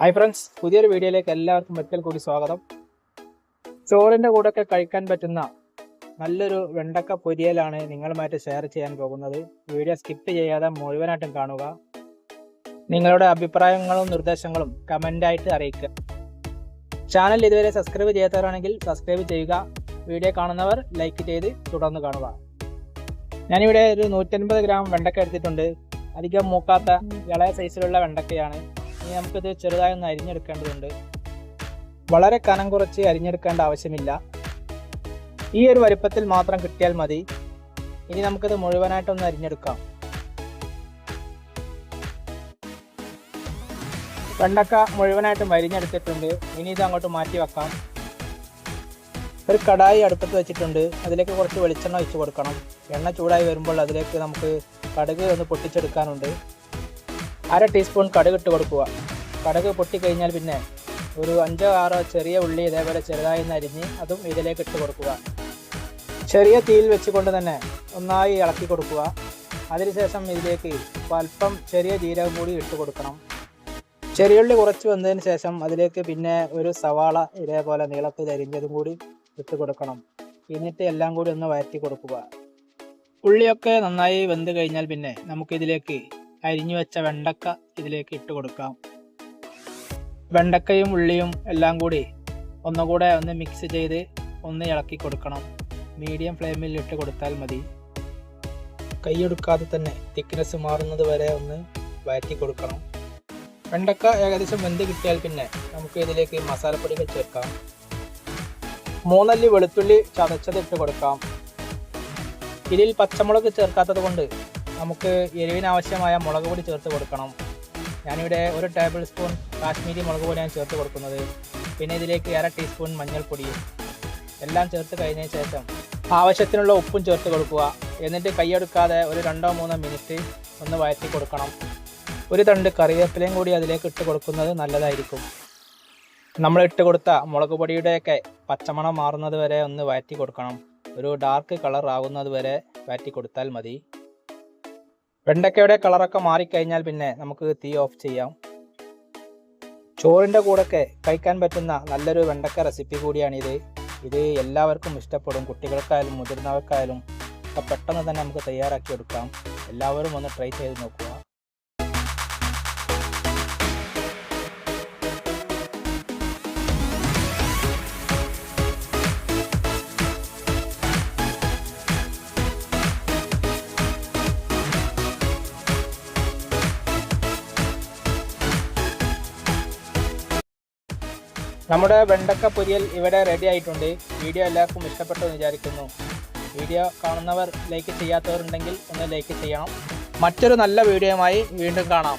Hi friends പുതിയൊരു വീഡിയോയിലേക്ക് എല്ലാവർക്കും ഒരിക്കൽ കൂടി സ്വാഗതം. ചോറിന്റെ കൂടെയൊക്കെ കഴിക്കാൻ പറ്റുന്ന നല്ലൊരു വെണ്ടക്ക പൊരിയലാണ് നിങ്ങളുമായിട്ട് ഷെയർ ചെയ്യാൻ പോകുന്നത്. വീഡിയോ സ്കിപ്പ് ചെയ്യാതെ മുഴുവനായിട്ടും കാണുക. നിങ്ങളുടെ അഭിപ്രായങ്ങളും നിർദ്ദേശങ്ങളും കമന്റായിട്ട് അറിയിക്കുക. ചാനൽ ഇതുവരെ സബ്സ്ക്രൈബ് ചെയ്യാത്തവരാണെങ്കിൽ സബ്സ്ക്രൈബ് ചെയ്യുക. വീഡിയോ കാണുന്നവർ ലൈക്ക് ചെയ്ത് തുടർന്ന് കാണുക. ഞാനിവിടെ ഒരു നൂറ്റൻപത് ഗ്രാം വെണ്ടക്ക എടുത്തിട്ടുണ്ട്. അധികം മൂക്കാത്ത ഇളയ സൈസിലുള്ള വെണ്ടക്കയാണ്. ഇനി നമുക്കിത് ചെറുതായി ഒന്ന് അരിഞ്ഞെടുക്കേണ്ടതുണ്ട്. വളരെ കനം കുറച്ച് അരിഞ്ഞെടുക്കേണ്ട ആവശ്യമില്ല. ഈ ഒരു വലുപ്പത്തിൽ മാത്രം കിട്ടിയാൽ മതി. ഇനി നമുക്കിത് മുഴുവനായിട്ടൊന്ന് അരിഞ്ഞെടുക്കാം. വെണ്ടക്ക മുഴുവനായിട്ടും അരിഞ്ഞെടുത്തിട്ടുണ്ട്. ഇനി ഇത് അങ്ങോട്ട് മാറ്റി വെക്കാം. ഒരു കടായി അടുപ്പത്ത് വെച്ചിട്ടുണ്ട്. അതിലേക്ക് കുറച്ച് വെളിച്ചെണ്ണ ഒഴിച്ച് കൊടുക്കണം. എണ്ണ ചൂടായി വരുമ്പോൾ അതിലേക്ക് നമുക്ക് കടുക് ഒന്ന് പൊട്ടിച്ചെടുക്കാനുണ്ട്. അര ടീസ്പൂൺ കടുക് ഇട്ട് കൊടുക്കുക. കടുക് പൊട്ടിക്കഴിഞ്ഞാൽ പിന്നെ ഒരു അഞ്ചോ ആറോ ചെറിയ ഉള്ളി ഇതേപോലെ ചെറുതായി നരിഞ്ഞ് അതും ഇതിലേക്ക് ഇട്ട് കൊടുക്കുക. ചെറിയ തീയിൽ വെച്ചുകൊണ്ട് തന്നെ ഒന്നായി ഇളക്കി കൊടുക്കുക. അതിനുശേഷം ഇതിലേക്ക് അല്പം ചെറിയ ജീരകം കൂടി ഇട്ട് കൊടുക്കണം. ചെറിയുള്ളി കുറച്ച് വന്നതിന് ശേഷം അതിലേക്ക് പിന്നെ ഒരു സവാള ഇതേപോലെ നീളത്തിൽ അരിഞ്ഞതും കൂടി ഇട്ട് കൊടുക്കണം. എന്നിട്ട് എല്ലാം കൂടി ഒന്ന് വഴറ്റി കൊടുക്കുക. ഉള്ളിയൊക്കെ നന്നായി വെന്ത് കഴിഞ്ഞാൽ പിന്നെ നമുക്കിതിലേക്ക് അരിഞ്ഞു വെച്ച വെണ്ടക്ക ഇതിലേക്ക് ഇട്ട് കൊടുക്കാം. വെണ്ടക്കയും ഉള്ളിയും എല്ലാം കൂടി ഒന്നുകൂടെ ഒന്ന് മിക്സ് ചെയ്ത് ഒന്ന് ഇളക്കി കൊടുക്കണം. മീഡിയം ഫ്ലെയിമിൽ ഇട്ട് കൊടുത്താൽ മതി. കൈയെടുക്കാതെ തന്നെ തിക്നെസ് മാറുന്നത് വരെ ഒന്ന് വഴറ്റി കൊടുക്കണം. വെണ്ടക്ക ഏകദേശം വെന്ത് കിട്ടിയാൽ പിന്നെ നമുക്ക് ഇതിലേക്ക് മസാലപ്പൊടികൾ ചേർക്കാം മൂന്നല്ലി വെളുത്തുള്ളി ചതച്ചത് ഇട്ട് കൊടുക്കാം. ഇതിൽ പച്ചമുളക് ചേർക്കാത്തത് കൊണ്ട് നമുക്ക് എരിവിനാവശ്യമായ മുളക് പൊടി ചേർത്ത് കൊടുക്കണം. ഞാനിവിടെ ഒരു ടേബിൾ സ്പൂൺ കാശ്മീരി മുളക് പൊടിയാണ് ചേർത്ത് കൊടുക്കുന്നത്. പിന്നെ ഇതിലേക്ക് അര ടീസ്പൂൺ മഞ്ഞൾപ്പൊടിയും എല്ലാം ചേർത്ത് കഴിഞ്ഞതിന് ശേഷം ആവശ്യത്തിനുള്ള ഉപ്പും ചേർത്ത് കൊടുക്കുക. എന്നിട്ട് കൈയെടുക്കാതെ ഒരു രണ്ടോ മൂന്നോ മിനിറ്റ് ഒന്ന് വഴറ്റി കൊടുക്കണം. ഒരു തണ്ട് കറിവേപ്പിലയും കൂടി അതിലേക്ക് ഇട്ട് കൊടുക്കുന്നത് നല്ലതായിരിക്കും. നമ്മൾ ഇട്ട് കൊടുത്ത മുളക് പൊടിയുടെയൊക്കെ പച്ചമണം മാറുന്നത് വരെ ഒന്ന് വഴറ്റി കൊടുക്കണം. ഒരു ഡാർക്ക് കളർ ആകുന്നത് വരെ വഴറ്റി കൊടുത്താൽ മതി. വെണ്ടക്കയുടെ കളറൊക്കെ മാറിക്കഴിഞ്ഞാൽ പിന്നെ നമുക്ക് തീ ഓഫ് ചെയ്യാം. ചോറിന്റെ കൂടെയൊക്കെ കഴിക്കാൻ പറ്റുന്ന നല്ലൊരു വെണ്ടക്ക റെസിപ്പി കൂടിയാണിത്. ഇത് എല്ലാവർക്കും ഇഷ്ടപ്പെടും. കുട്ടികൾക്കായാലും മുതിർന്നവർക്കായാലും ഒക്കെ പെട്ടെന്ന് തന്നെ നമുക്ക് തയ്യാറാക്കി എടുക്കാം. എല്ലാവരും ഒന്ന് ട്രൈ ചെയ്ത് നോക്കുക. നമ്മുടെ വെണ്ടക്ക പൊരിയൽ ഇവിടെ റെഡി ആയിട്ടുണ്ട്. വീഡിയോ എല്ലാവർക്കും ഇഷ്ടപ്പെട്ടു വിചാരിക്കുന്നു. വീഡിയോ കാണുന്നവർ ലൈക്ക് ചെയ്യാത്തവരുണ്ടെങ്കിൽ ഒന്ന് ലൈക്ക് ചെയ്യണം. മറ്റൊരു നല്ല വീഡിയോയുമായി വീണ്ടും കാണാം.